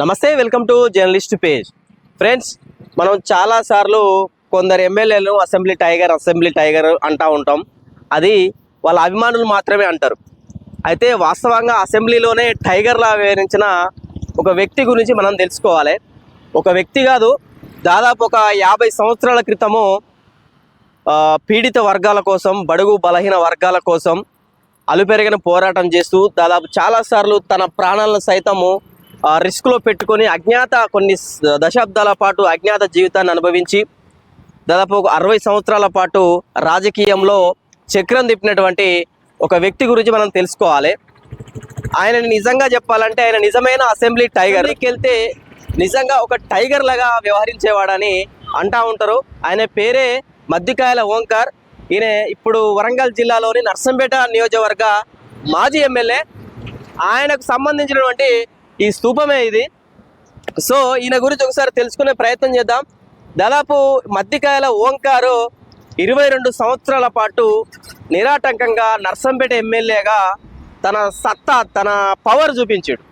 నమస్తే welcome to journalist page. Friends మనం చాలాసార్లు కొందరు ఎమ్మెల్యేలు అసెంబ్లీ టైగర్ అసెంబ్లీ టైగర్ అంటూ ఉంటాం. అది వాళ్ళ అభిమానులు మాత్రమే అంటారు. అయితే వాస్తవంగా అసెంబ్లీలోనే టైగర్లా వివరించిన ఒక వ్యక్తి గురించి మనం తెలుసుకోవాలి. ఒక వ్యక్తి కాదు దాదాపు ఒక యాభై సంవత్సరాల క్రితము పీడిత వర్గాల కోసం బడుగు బలహీన వర్గాల కోసం అలుపెరగిన పోరాటం చేస్తూ దాదాపు చాలాసార్లు తన ప్రాణాలను సైతము రిస్క్లో పెట్టుకొని అజ్ఞాత కొన్ని దశాబ్దాల పాటు అజ్ఞాత జీవితాన్ని అనుభవించి దాదాపు ఒక అరవై సంవత్సరాల పాటు రాజకీయంలో చక్రం తిప్పినటువంటి ఒక వ్యక్తి గురించి మనం తెలుసుకోవాలి. ఆయన నిజంగా చెప్పాలంటే ఆయన నిజమైన అసెంబ్లీ టైగర్కి వెళ్తే నిజంగా ఒక టైగర్ లాగా వ్యవహరించేవాడని అంటా ఉంటారు. ఆయన పేరే మద్దికాయల ఓంకార్. ఈయన ఇప్పుడు వరంగల్ జిల్లాలోని నర్సంపేట నియోజకవర్గ మాజీ ఎమ్మెల్యే. ఆయనకు సంబంధించినటువంటి ఈ స్తూపమే ఇది. సో ఈయన గురించి ఒకసారి తెలుసుకునే ప్రయత్నం చేద్దాం. దాదాపు మధ్యకాయల ఓంకారు ఇరవై రెండు సంవత్సరాల పాటు నిరాటంకంగా నర్సంపేట ఎమ్మెల్యేగా తన సత్తా తన పవర్ చూపించాడు.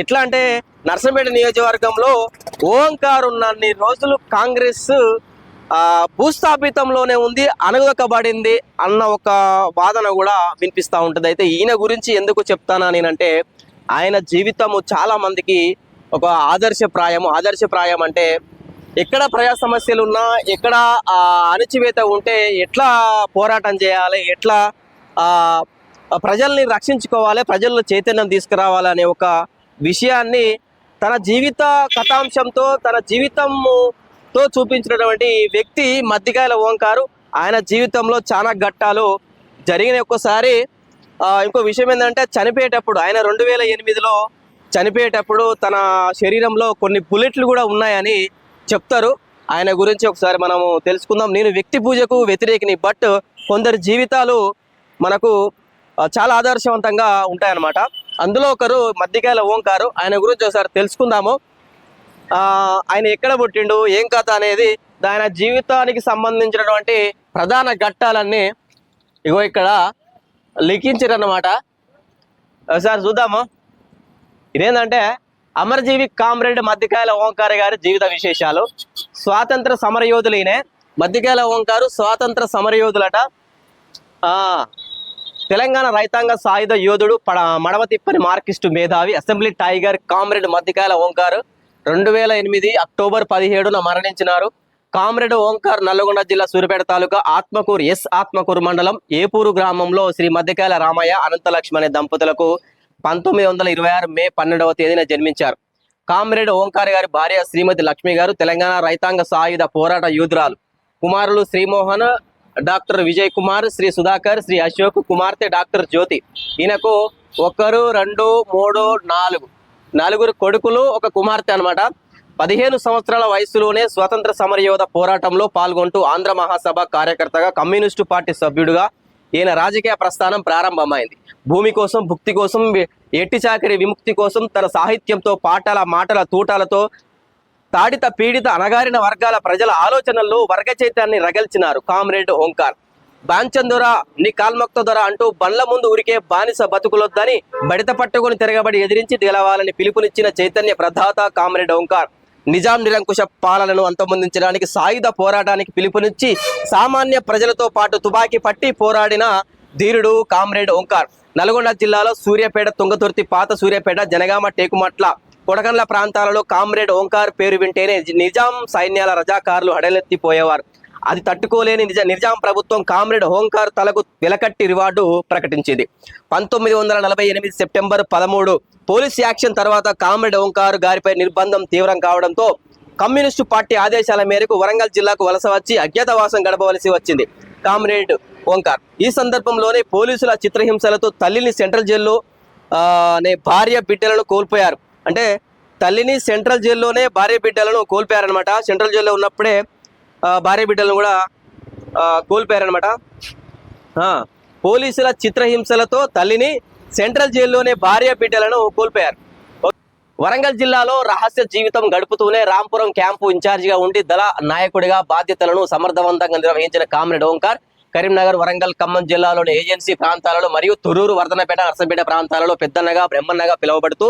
ఎట్లా అంటే నర్సంపేట నియోజకవర్గంలో ఓంకార్ ఉన్నన్ని రోజులు కాంగ్రెస్ భూస్థాపితంలోనే ఉంది అణగదొక్కబడింది అన్న ఒక వాదన కూడా వినిపిస్తూ ఉంటుంది అయితే ఈయన గురించి ఎందుకు చెప్తానా నేనంటే ఆయన జీవితము చాలా మందికి ఒక ఆదర్శప్రాయము. ఆదర్శప్రాయం అంటే ఎక్కడ ప్రజా సమస్యలు ఉన్నా ఎక్కడ అణచివేత ఉంటే ఎట్లా పోరాటం చేయాలి ఎట్లా ప్రజల్ని రక్షించుకోవాలి ప్రజల్లో చైతన్యం తీసుకురావాలనే ఒక విషయాన్ని తన జీవిత కథాంశంతో తన జీవితంతో చూపించినటువంటి వ్యక్తి మద్దికాయల ఓంకారు. ఆయన జీవితంలో చాలా ఘట్టాలు జరిగిన ఒక్కసారి ఇంకో విషయం ఏంటంటే చనిపోయేటప్పుడు ఆయన రెండు వేల ఎనిమిదిలో చనిపోయేటప్పుడు తన శరీరంలో కొన్ని బుల్లెట్లు కూడా ఉన్నాయని చెప్తారు. ఆయన గురించి ఒకసారి మనము తెలుసుకుందాం. నేను వ్యక్తి పూజకు వ్యతిరేకిని బట్ కొందరి జీవితాలు మనకు చాలా ఆదర్శవంతంగా ఉంటాయన్నమాట. అందులో ఒకరు మధ్యకాయల ఓంకారు. ఆయన గురించి ఒకసారి తెలుసుకుందాము. ఆయన ఎక్కడ పుట్టిండు ఏం కథ అనేది ఆయన జీవితానికి సంబంధించినటువంటి ప్రధాన ఘట్టాలన్నీ ఇగో ఇక్కడ లిఖించారన్నమాట. సార్ చూద్దాము. ఇదేంటంటే అమరజీవి కామ్రేడ్ మధ్యకాయల ఓంకార్ గారి జీవిత విశేషాలు. స్వాతంత్ర సమరయోధులు ఈయన మధ్యకాయల ఓంకారు స్వాతంత్ర సమరయోధులట. ఆ, తెలంగాణ రైతాంగ సాయుధ యోధుడు పడ మడవ తిప్పని మార్కిస్టు మేధావి assembly tiger comrade Madhyakayala Omkar రెండు వేల ఎనిమిది అక్టోబర్ పదిహేడున మరణించినారు. కామ్రేడ్ ఓంకార్ నల్లగొండ జిల్లా సూర్యపేట తాలూకా ఆత్మకూరు ఎస్ ఆత్మకూరు మండలం ఏపూరు గ్రామంలో శ్రీ మధ్యకాయల రామయ్య అనంతలక్ష్మి అనే దంపతులకు పంతొమ్మిది వందల ఇరవై ఆరు మే పన్నెండవ తేదీన జన్మించారు. కామ్రేడ్ ఓంకార్ గారి భార్య శ్రీమతి లక్ష్మి గారు తెలంగాణ రైతాంగ సాయుధ పోరాట యోధురాలు కుమారులు శ్రీమోహన్ డాక్టర్ విజయ్ కుమార్ శ్రీ సుధాకర్ శ్రీ అశోక్ కుమార్తె డాక్టర్ జ్యోతి. ఈయనకు ఒకరు రెండు మూడు నాలుగు. నలుగురు కొడుకులు ఒక కుమార్తె అన్నమాట. పదిహేను సంవత్సరాల వయసులోనే స్వతంత్ర సమరయోధ పోరాటంలో పాల్గొంటూ ఆంధ్ర మహాసభ కార్యకర్తగా కమ్యూనిస్టు పార్టీ సభ్యుడిగా ఈయన రాజకీయ ప్రస్థానం ప్రారంభమైంది. భూమి కోసం భుక్తి కోసం ఎట్టి చాకరి విముక్తి కోసం తన సాహిత్యంతో పాటల మాటల తూటాలతో తాడిత పీడిత అణగారిన వర్గాల ప్రజల ఆలోచనల్లో వర్గ చైతాన్ని రగల్చినారు కామ్రేడ్ ఓంకార్. బాంచందొర నీ కాల్మక్త దొర అంటూ బండ్ల ముందు ఉరికే బానిస బతుకులొద్దని బడిత పట్టుకొని తిరగబడి ఎదిరించి గెలవాలని పిలుపునిచ్చిన చైతన్య ప్రధాత కామ్రేడ్ ఓంకార్. నిజాం నిరంకుశ పాలనను అంతమొందించడానికి సాయుధ పోరాటానికి పిలుపునిచ్చి సామాన్య ప్రజలతో పాటు తుపాకీ పట్టి పోరాడిన ధీరుడు కామ్రేడ్ ఓంకార్. నల్గొండ జిల్లాలో సూర్యాపేట తుంగతుర్తి పాత సూర్యాపేట జనగామ టేకుమట్ల కొడకండ్ల ప్రాంతాలలో కామ్రేడ్ ఓంకార్ పేరు వింటేనే నిజాం సైన్యాల రజాకారులు హడలెత్తిపోయేవారు. అది తట్టుకోలేని నిజ నిజాం ప్రభుత్వం కామ్రేడ్ ఓంకార్ తలకు వెలకట్టి రివార్డు ప్రకటించింది. పంతొమ్మిది వందల నలభై ఎనిమిది సెప్టెంబర్ పదమూడు పోలీస్ యాక్షన్ తర్వాత కామ్రేడ్ ఓంకార్ గారిపై నిర్బంధం తీవ్రం కావడంతో కమ్యూనిస్టు పార్టీ ఆదేశాల మేరకు వరంగల్ జిల్లాకు వలస వచ్చి అజ్ఞాతవాసం గడపవలసి వచ్చింది. కామ్రేడ్ ఓంకార్ ఈ సందర్భంలోనే పోలీసుల చిత్రహింసలతో తల్లిని సెంట్రల్ జైల్లో అనే నే భార్య బిడ్డలను కోల్పోయారు. అంటే తల్లిని సెంట్రల్ జైల్లోనే భార్య బిడ్డలను కోల్పోయారనమాట సెంట్రల్ జైల్లో ఉన్నప్పుడే భార్య బిడ్డలను కూడా కోల్పోయారనమాట ఆ, పోలీసుల చిత్రహింసలతో తల్లిని సెంట్రల్ జైల్లోనే భార్య బిడ్డలను కోల్పోయారు. వరంగల్ జిల్లాలో రహస్య జీవితం గడుపుతూనే రాంపురం క్యాంపు ఇన్ఛార్జిగా ఉండి దళ నాయకుడిగా బాధ్యతలను సమర్థవంతంగా నిర్వహించిన కామ్రేడ్ ఓంకార్ కరీంనగర్ వరంగల్ ఖమ్మం జిల్లాలోని ఏజెన్సీ ప్రాంతాలలో మరియు తొరూరు వర్ధనపేట నర్సంపేట ప్రాంతాలలో పెద్దన్నగా బ్రహ్మన్నగా పిలువబడుతూ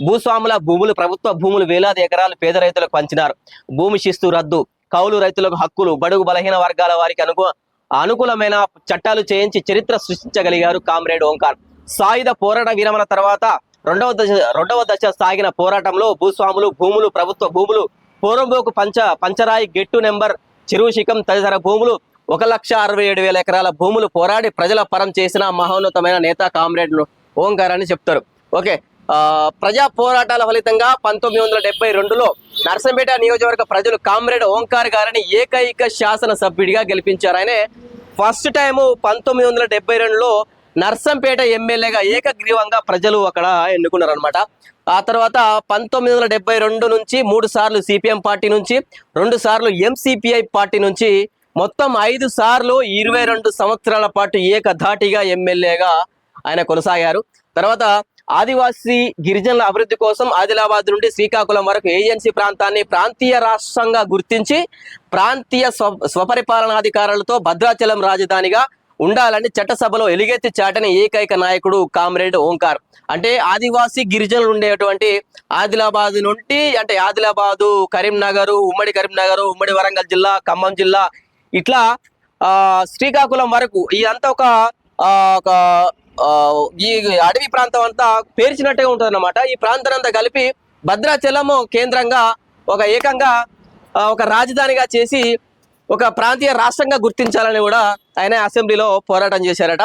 భూస్వాముల భూములు ప్రభుత్వ భూములు వేలాది ఎకరాలు పేద రైతులకు పంచినారు. భూమి శిస్తు రద్దు కౌలు రైతులకు హక్కులు బడుగు బలహీన వర్గాల వారికి అనుకు అనుకూలమైన చట్టాలు చేయించి చరిత్ర సృష్టించగలిగారు కామ్రేడ్ ఓంకార్. సాయుధ పోరాట విరమణ తర్వాత రెండవ దశ రెండవ దశ సాగిన పోరాటంలో భూస్వాములు భూములు ప్రభుత్వ భూములు పూర్వంబోకు పంచ పంచరాయి గెట్టు నెంబర్ చెరువు తదితర భూములు ఒక లక్ష అరవై ఏడు వేల ఎకరాల భూములు పోరాడి ప్రజల పరం చేసిన మహోన్నతమైన నేత కామ్రేడ్ ఓంకార్ అని చెప్తారు. ఓకే ప్రజా పోరాటాల ఫలితంగా పంతొమ్మిది వందల డెబ్బై రెండులో నర్సంపేట నియోజకవర్గ ప్రజలు కామ్రేడ్ ఓంకార్ గారిని ఏకైక శాసన సభ్యుడిగా గెలిపించారు. ఆయనే ఫస్ట్ టైము పంతొమ్మిది వందల డెబ్బై రెండులో నర్సంపేట ఎమ్మెల్యేగా ఏకగ్రీవంగా ప్రజలు అక్కడ ఎన్నుకున్నారనమాట ఆ తర్వాత పంతొమ్మిది వందల డెబ్బై రెండు నుంచి మూడు సార్లు సిపిఎం పార్టీ నుంచి రెండు సార్లు ఎంసిపిఐ పార్టీ నుంచి మొత్తం ఐదు సార్లు ఇరవై రెండు సంవత్సరాల పాటు ఏకధాటిగా ఎమ్మెల్యేగా ఆయన కొనసాగారు. తర్వాత ఆదివాసీ గిరిజనుల అభివృద్ధి కోసం ఆదిలాబాద్ నుండి శ్రీకాకుళం వరకు ఏజెన్సీ ప్రాంతాన్ని ప్రాంతీయ రాష్ట్రంగా గుర్తించి ప్రాంతీయ స్వ స్వపరిపాలనాధికారులతో భద్రాచలం రాజధానిగా ఉండాలని చట్టసభలో ఎలుగెత్తి చాటని ఏకైక నాయకుడు కామ్రేడ్ ఓంకార్. అంటే ఆదివాసీ గిరిజనులు ఉండేటువంటి ఆదిలాబాద్ నుండి అంటే ఆదిలాబాదు కరీంనగర్ ఉమ్మడి కరీంనగర్ ఉమ్మడి వరంగల్ జిల్లా ఖమ్మం జిల్లా ఇట్లా ఆ శ్రీకాకుళం వరకు ఇదంతా ఒక ఒక ఈ అడవి ప్రాంతం అంతా పేర్చినట్టే ఉంటుంది అనమాట ఈ ప్రాంతం అంతా కలిపి భద్రాచలము కేంద్రంగా ఒక ఏకంగా ఒక రాజధానిగా చేసి ఒక ప్రాంతీయ రాష్ట్రంగా గుర్తించాలని కూడా ఆయన అసెంబ్లీలో పోరాటం చేశారట.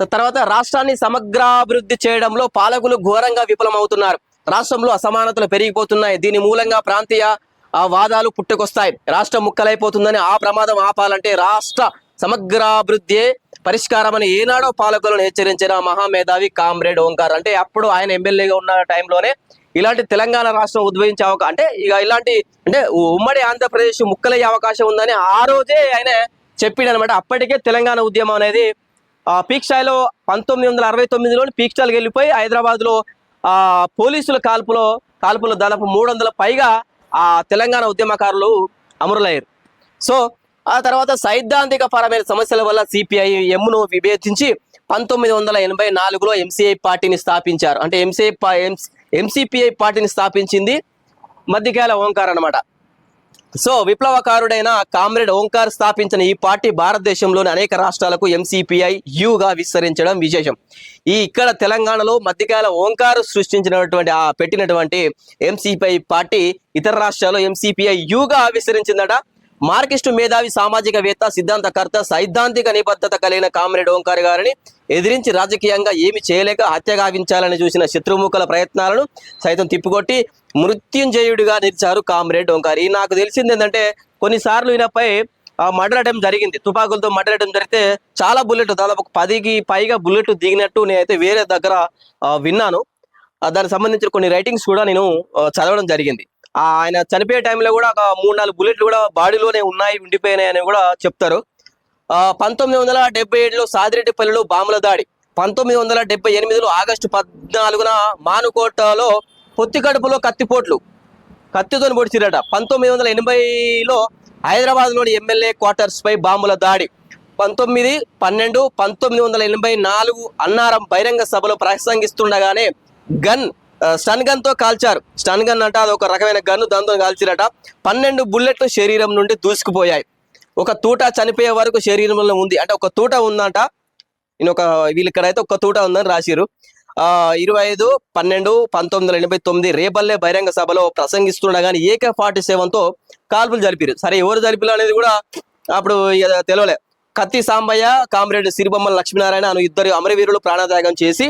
తర్వాత రాష్ట్రాన్ని సమగ్రాభివృద్ధి చేయడంలో పాలకులు ఘోరంగా విఫలమవుతున్నారు. రాష్ట్రంలో అసమానతలు పెరిగిపోతున్నాయి. దీని మూలంగా ప్రాంతీయ వాదాలు పుట్టుకొస్తాయి. రాష్ట్రం ముక్కలైపోతుందని ఆ ప్రమాదం ఆపాలంటే రాష్ట్ర సమగ్రాభివృద్ధి పరిష్కారం అని ఏనాడో పాలకులను హెచ్చరించిన మహామేధావి కామ్రేడ్ ఓంకార్. అంటే అప్పుడు ఆయన ఎమ్మెల్యేగా ఉన్న టైంలోనే ఇలాంటి తెలంగాణ రాష్ట్రం ఉద్భవించే అవకాశం అంటే ఇక ఇలాంటి అంటే ఉమ్మడి ఆంధ్రప్రదేశ్ ముక్కలయ్యే అవకాశం ఉందని ఆ రోజే ఆయన చెప్పిండనమాట అప్పటికే తెలంగాణ ఉద్యమం అనేది ఆ, పీక్ స్థాయిలో పంతొమ్మిది వందల అరవై తొమ్మిదిలో పీక్ స్థాయికి వెళ్ళిపోయి హైదరాబాద్లో ఆ పోలీసుల కాల్పులో కాల్పులో దాదాపు మూడు వందల పైగా ఆ తెలంగాణ ఉద్యమకారులు అమరులయ్యారు. సో ఆ తర్వాత సైద్ధాంతిక పరమైన సమస్యల వల్ల సిపిఐ ఎమ్ను విభేదించి పంతొమ్మిది వందల ఎనభై నాలుగులో ఎంసీఐ పార్టీని స్థాపించారు. అంటే ఎంసీఐ ఎంసీపీఐ పార్టీని స్థాపించింది మధ్యకాల ఓంకార్ అనమాట సో విప్లవకారుడైన కామ్రేడ్ ఓంకార్ స్థాపించిన ఈ పార్టీ భారతదేశంలోని అనేక రాష్ట్రాలకు ఎంసీపీఐ యుగా విస్తరించడం విశేషం. ఈ ఇక్కడ తెలంగాణలో మధ్యకాల ఓంకార్ సృష్టించినటువంటి ఆ పెట్టినటువంటి ఎంసీపీఐ పార్టీ ఇతర రాష్ట్రాల్లో ఎంసీపీఐ యుగా విస్తరించిందట. మార్కిస్టు మేధావి సామాజికవేత్త సిద్ధాంతకర్త సైద్ధాంతిక నిబద్ధత కలిగిన కామ్రేడ్ ఓంకార్ గారిని ఎదిరించి రాజకీయంగా ఏమి చేయలేక హత్యగావించాలని చూసిన శత్రుముఖుల ప్రయత్నాలను సైతం తిప్పికొట్టి మృత్యుంజయుడిగా నిలిచారు కామ్రేడ్ ఓంకార్. ఈ నాకు తెలిసింది ఏంటంటే కొన్నిసార్లు ఈయనపై మడరడం జరిగింది. తుపాకులతో మడరడం జరిగితే చాలా బుల్లెట్ దాదాపు పదికి పైగా బుల్లెట్ దిగినట్టు నేనైతే వేరే దగ్గర విన్నాను. దానికి సంబంధించిన కొన్ని రైటింగ్స్ కూడా నేను చదవడం జరిగింది. ఆయన చనిపోయే టైంలో కూడా ఒక మూడు నాలుగు బుల్లెట్లు కూడా బాడీలోనే ఉన్నాయి ఉండిపోయినాయి అని కూడా చెప్తారు. పంతొమ్మిది వందల డెబ్బై ఏడులో సాదిరెడ్డిపల్లిలో బాంబుల దాడి. పంతొమ్మిది వందల డెబ్బై ఎనిమిదిలో ఆగస్టు పద్నాలుగున మానుకోటలో పొత్తి కడుపులో కత్తిపోట్లు. కత్తితో పొడిచిరట పంతొమ్మిది వందల ఎనభైలో హైదరాబాద్లోని ఎమ్మెల్యే క్వార్టర్స్పై బాంబుల దాడి. పంతొమ్మిది పన్నెండు పంతొమ్మిది వందల ఎనభై నాలుగు అన్నారం బహిరంగ సభలో ప్రసంగిస్తుండగానే గన్ స్టన్ గన్తో కాల్చారు. స్టన్ గన్ అంట అది ఒక రకమైన గన్ను దాంతో కాల్చిరట. పన్నెండు బుల్లెట్లు శరీరం నుండి దూసుకుపోయాయి. ఒక తూట చనిపోయే వరకు శరీరంలో ఉంది. అంటే ఒక తూట ఉందంట. నేను ఒక వీళ్ళు ఇక్కడైతే ఒక తూట ఉందని రాసిరు ఆ ఇరవై ఐదు పన్నెండు పంతొమ్మిది వందల ఎనభై తొమ్మిది రేపల్లే బహిరంగ సభలో ప్రసంగిస్తుండగానే ఏకే ఫార్టీ సెవెన్తో కాల్పులు జరిపారు సరే ఎవరు జరిపిలు అనేది కూడా అప్పుడు ఇక తెలియలే కత్తి సాంబయ్య కామ్రేడ్ సిరిబొమ్మల లక్ష్మీనారాయణ అను ఇద్దరు అమరవీరులు ప్రాణత్యాగం చేసి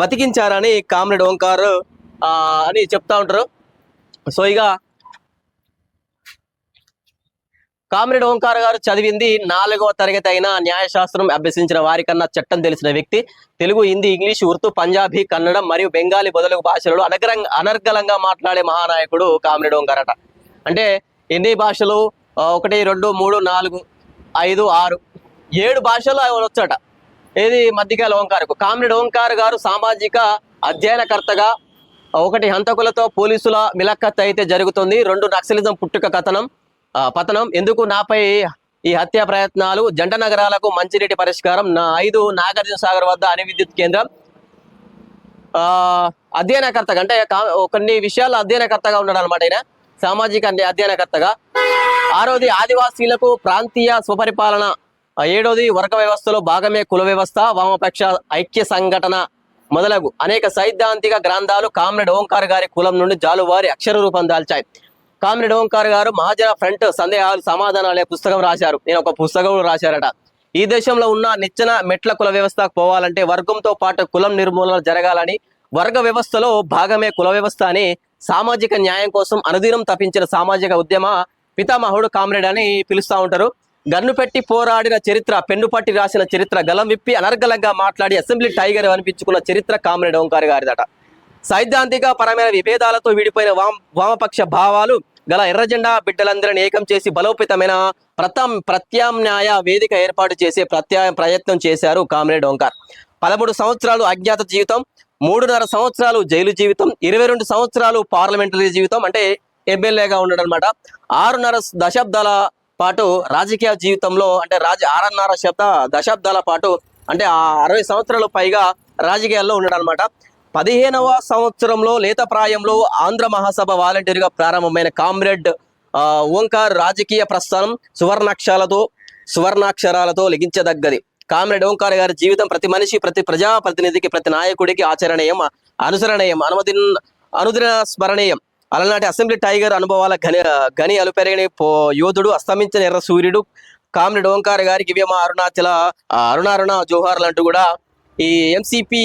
బతికించారని కామ్రేడ్ ఓంకార్ అని చెప్తా ఉంటారు. సో ఇక కామ్రేడ్ ఓంకార్ గారు చదివింది నాలుగవ తరగతి అయిన న్యాయశాస్త్రం అభ్యసించిన వారికన్నా చట్టం తెలిసిన వ్యక్తి. తెలుగు హిందీ ఇంగ్లీష్ ఉర్దూ పంజాబీ కన్నడం మరియు బెంగాలీ మొదలగు భాషలలో అనర్గళంగా అనర్గళంగా మాట్లాడే మహానాయకుడు కామ్రేడ్ ఓంకార్ అట. అంటే ఎన్ని భాషలు? ఒకటి రెండు మూడు నాలుగు ఐదు ఆరు ఏడు భాషలు ఆయన వచ్చాట. ఏది? మధ్యకాల ఓంకార్కు. కామ్రేడ్ ఓంకార్ గారు సామాజిక అధ్యయనకర్తగా ఒకటి హంతకులతో పోలీసుల మిలక్కత్ అయితే జరుగుతుంది. రెండు నక్సలిజం పుట్టుక కథనం పతనం. ఎందుకు నాపై ఈ హత్య ప్రయత్నాలు? జంట నగరాలకు మంచినీటి పరిష్కారం. నా ఐదు నాగార్జున సాగర్ వద్ద అణు విద్యుత్ కేంద్రం. ఆ అధ్యయనకర్తగా అంటే కా- కొన్ని విషయాల్లో అధ్యయనకర్తగా ఉన్నాడు అనమాట ఆయన. సామాజిక అధ్యయనకర్తగా. ఆరోది ఆదివాసీలకు ప్రాంతీయ స్వపరిపాలన ఏడవది ఏడోది వర్గ వ్యవస్థలో భాగమే కుల వ్యవస్థ వామపక్ష ఐక్య సంఘటన మొదలగు. అనేక సైద్ధాంతిక గ్రంథాలు కామ్రేడ్ ఓంకార్ గారి కులం నుండి జాలువారి అక్షర రూపం దాల్చాయి. కామ్రేడ్ ఓంకార్ గారు మహాజన ఫ్రంట్ సందేహాలు సమాధానాలు అనే పుస్తకం రాశారు. నేను ఒక పుస్తకం రాశారట. ఈ దేశంలో ఉన్న నిచ్చెన మెట్ల కుల వ్యవస్థకు పోవాలంటే వర్గంతో పాటు కులం నిర్మూలన జరగాలని వర్గ వ్యవస్థలో భాగమే కుల వ్యవస్థ అని సామాజిక న్యాయం కోసం అనుదినం తప్పించిన సామాజిక ఉద్యమ పితామహుడు కామ్రేడ్ అని పిలుస్తా ఉంటారు. గన్ను పెట్టి పోరాడిన చరిత్ర పెన్నుపట్టి రాసిన చరిత్ర గలం విప్పి అనర్గలంగా మాట్లాడి అసెంబ్లీ టైగర్ అనిపించుకున్న చరిత్ర కామ్రేడ్ ఓంకార్ గారిదట. సైద్ధాంతిక పరమైన విభేదాలతో విడిపోయిన వామ వామపక్ష భావాలు గల ఎర్రజెండా బిడ్డలందరిని బిడ్డలందరినీ ఏకం చేసి బలోపేతమైన ప్రతం ప్రత్యామ్నాయ వేదిక ఏర్పాటు చేసే ప్రత్యా ప్రయత్నం చేశారు కామ్రేడ్ ఓంకార్. పదమూడు సంవత్సరాలు అజ్ఞాత జీవితం మూడున్నర సంవత్సరాలు జైలు జీవితం ఇరవై రెండు సంవత్సరాలు పార్లమెంటరీ జీవితం అంటే ఎమ్మెల్యేగా ఉండడం అనమాట ఆరున్నర దశాబ్దాల పాటు రాజకీయ జీవితంలో అంటే రాజ ఆరన్నర శత దశాబ్దాల పాటు అంటే ఆ అరవై సంవత్సరాలు పైగా రాజకీయాల్లో ఉన్నాడు అనమాట పదిహేనవ సంవత్సరంలో లేత ప్రాయంలో ఆంధ్ర మహాసభ వాలంటీర్గా ప్రారంభమైన కామ్రేడ్ ఓంకార్ రాజకీయ ప్రస్థానం సువర్ణాక్షరాలతో సువర్ణాక్షరాలతో లిఖించదగ్గది. కామ్రేడ్ ఓంకార్ గారి జీవితం ప్రతి మనిషి ప్రతి ప్రజా ప్రతినిధికి ప్రతి నాయకుడికి ఆచరణీయం అనుసరణీయం అనుమతి అనుదిన స్మరణీయం. అలనాటి అసెంబ్లీ టైగర్ అనుభవాల గని గని అలుపెరగని పో యోధుడు అస్తమించిన ఎర్ర సూర్యుడు కామ్రేడ్ ఓంకార్ గారికి ఇవేమో అరుణాచల అరుణారుణ జోహార్లు అంటూ కూడా ఈ MCP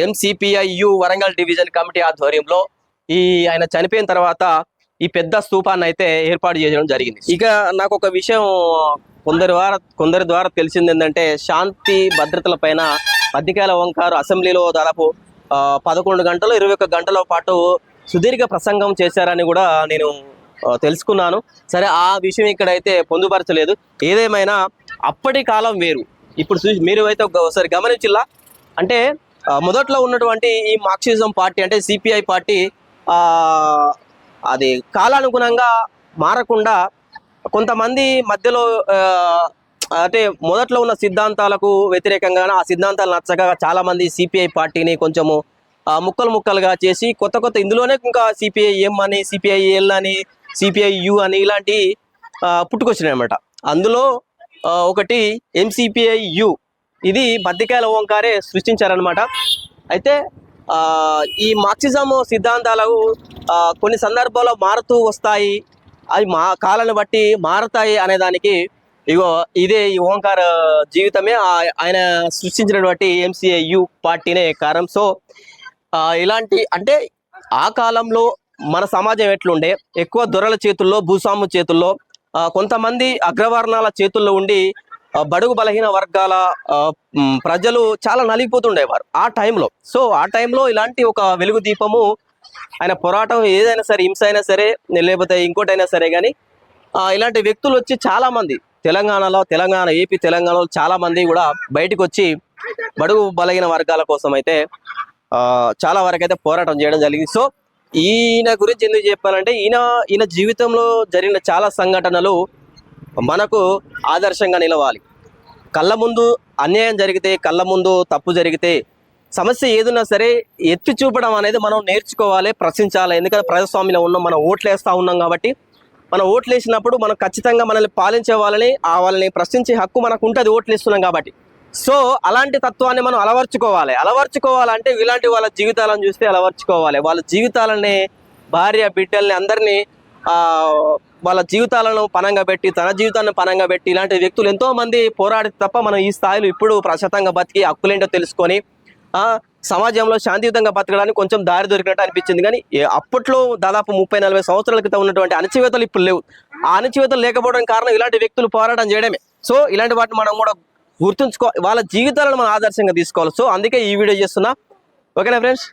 MCPI U Warangal division committee ఆధ్వర్యంలో ఈ ఆయన చనిపోయిన తర్వాత ఈ పెద్ద స్తూపాన్ని అయితే ఏర్పాటు చేయడం జరిగింది. ఇక నాకు ఒక విషయం కొందరి ద్వారా కొందరి ద్వారా తెలిసింది ఏంటంటే శాంతి భద్రతల పైన మధ్యకాల ఓంకారు అసెంబ్లీలో దాదాపు పదకొండు గంటలు ఇరవై ఒక్క గంటల పాటు సుదీర్ఘ ప్రసంగం చేశారని కూడా నేను తెలుసుకున్నాను. సరే ఆ విషయం ఇక్కడైతే పొందుపరచలేదు. ఏదేమైనా అప్పటి కాలం వేరు. ఇప్పుడు చూసి మీరు అయితే ఒకసారి గమనించిల్లా. అంటే మొదట్లో ఉన్నటువంటి ఈ మార్క్సిజం పార్టీ అంటే సిపిఐ పార్టీ అది కాలానుగుణంగా మారకుండా కొంతమంది మధ్యలో అంటే మొదట్లో ఉన్న సిద్ధాంతాలకు వ్యతిరేకంగా ఆ సిద్ధాంతాలు నచ్చక చాలా మంది సిపిఐ పార్టీని కొంచెము ముక్కలు ముక్కలుగా చేసి కొత్త కొత్త ఇందులోనే ఇంకా సిపిఐ ఎం అని సిపిఐ ఎల్ అని సిపిఐ యు అని ఇలాంటి పుట్టుకొచ్చినాయి అనమాట అందులో ఒకటి ఎంసిపిఐ యు ఇది బద్దికాయల ఓంకారే సృష్టించారనమాట అయితే ఈ మార్క్సిజం సిద్ధాంతాలు కొన్ని సందర్భాల్లో మారుతూ వస్తాయి. అవి మా కాలాన్ని బట్టి మారతాయి అనే దానికి ఇగో ఇదే ఈ ఓంకార్ జీవితమే ఆయన సృష్టించినటువంటి ఎంసీఐయు పార్టీనే కారణం. సో ఆ, ఇలాంటి అంటే ఆ కాలంలో మన సమాజం ఎట్లుండే? ఎక్కువ దొరల చేతుల్లో భూస్వాము చేతుల్లో కొంతమంది అగ్రవర్ణాల చేతుల్లో ఉండి బడుగు బలహీన వర్గాల ప్రజలు చాలా నలిగిపోతుండేవారు ఆ టైంలో. సో ఆ టైంలో ఇలాంటి ఒక వెలుగు దీపము ఆయన పోరాటం ఏదైనా సరే హింస అయినా సరే లేకపోతే ఇంకోటైనా సరే కానీ ఇలాంటి వ్యక్తులు వచ్చి చాలా మంది తెలంగాణలో తెలంగాణ ఏపీ తెలంగాణలో చాలా మంది కూడా బయటకు వచ్చి బడుగు బలహీన వర్గాల కోసం అయితే చాలా వరకు అయితే పోరాటం చేయడం జరిగింది. సో ఈయన గురించి ఎందుకు చెప్పాలంటే ఈయన ఈయన జీవితంలో జరిగిన చాలా సంఘటనలు మనకు ఆదర్శంగా నిలవాలి. కళ్ళ ముందు అన్యాయం జరిగితే కళ్ళ ముందు తప్పు జరిగితే సమస్య ఏదున్నా సరే ఎత్తి చూపడం అనేది మనం నేర్చుకోవాలి ప్రశ్నించాలి. ఎందుకంటే ప్రజాస్వామ్యంలో ఉన్నాం మనం ఓట్లు వేస్తూ ఉన్నాం కాబట్టి మనం ఓట్లు వేసినప్పుడు మనం ఖచ్చితంగా మనల్ని పాలించే వాళ్ళని ఆ వాళ్ళని ప్రశ్నించే హక్కు మనకు ఉంటుంది ఓట్లు వేస్తున్నాం కాబట్టి. సో అలాంటి తత్వాన్ని మనం అలవర్చుకోవాలి. అలవర్చుకోవాలంటే ఇలాంటి వాళ్ళ జీవితాలను చూస్తే అలవర్చుకోవాలి. వాళ్ళ జీవితాలని భార్య బిడ్డల్ని అందరినీ వాళ్ళ జీవితాలను పనంగా పెట్టి తన జీవితాన్ని పనంగా పెట్టి ఇలాంటి వ్యక్తులు ఎంతోమంది పోరాడితే పోరాడి తప్ప మనం ఈ స్థాయిలో ఇప్పుడు ప్రశాంతంగా బతికి హక్కులేంటో తెలుసుకొని సమాజంలో శాంతియుతంగా బతకడానికి కొంచెం దారి దొరికినట్టు అనిపించింది. కానీ అప్పట్లో దాదాపు ముప్పై నలభై సంవత్సరాల క్రితం ఉన్నటువంటి అణచివేతలు ఇప్పుడు లేవు. ఆ అణచివేతలు లేకపోవడం కారణం ఇలాంటి వ్యక్తులు పోరాటం చేయడమే. సో ఇలాంటి వాటిని మనం కూడా గుర్తుంచుకో వాళ్ళ జీవితాలను మనం ఆదర్శంగా తీసుకోవాలి. సో అందుకే ఈ వీడియో చేస్తున్నా. ఓకేనా ఫ్రెండ్స్?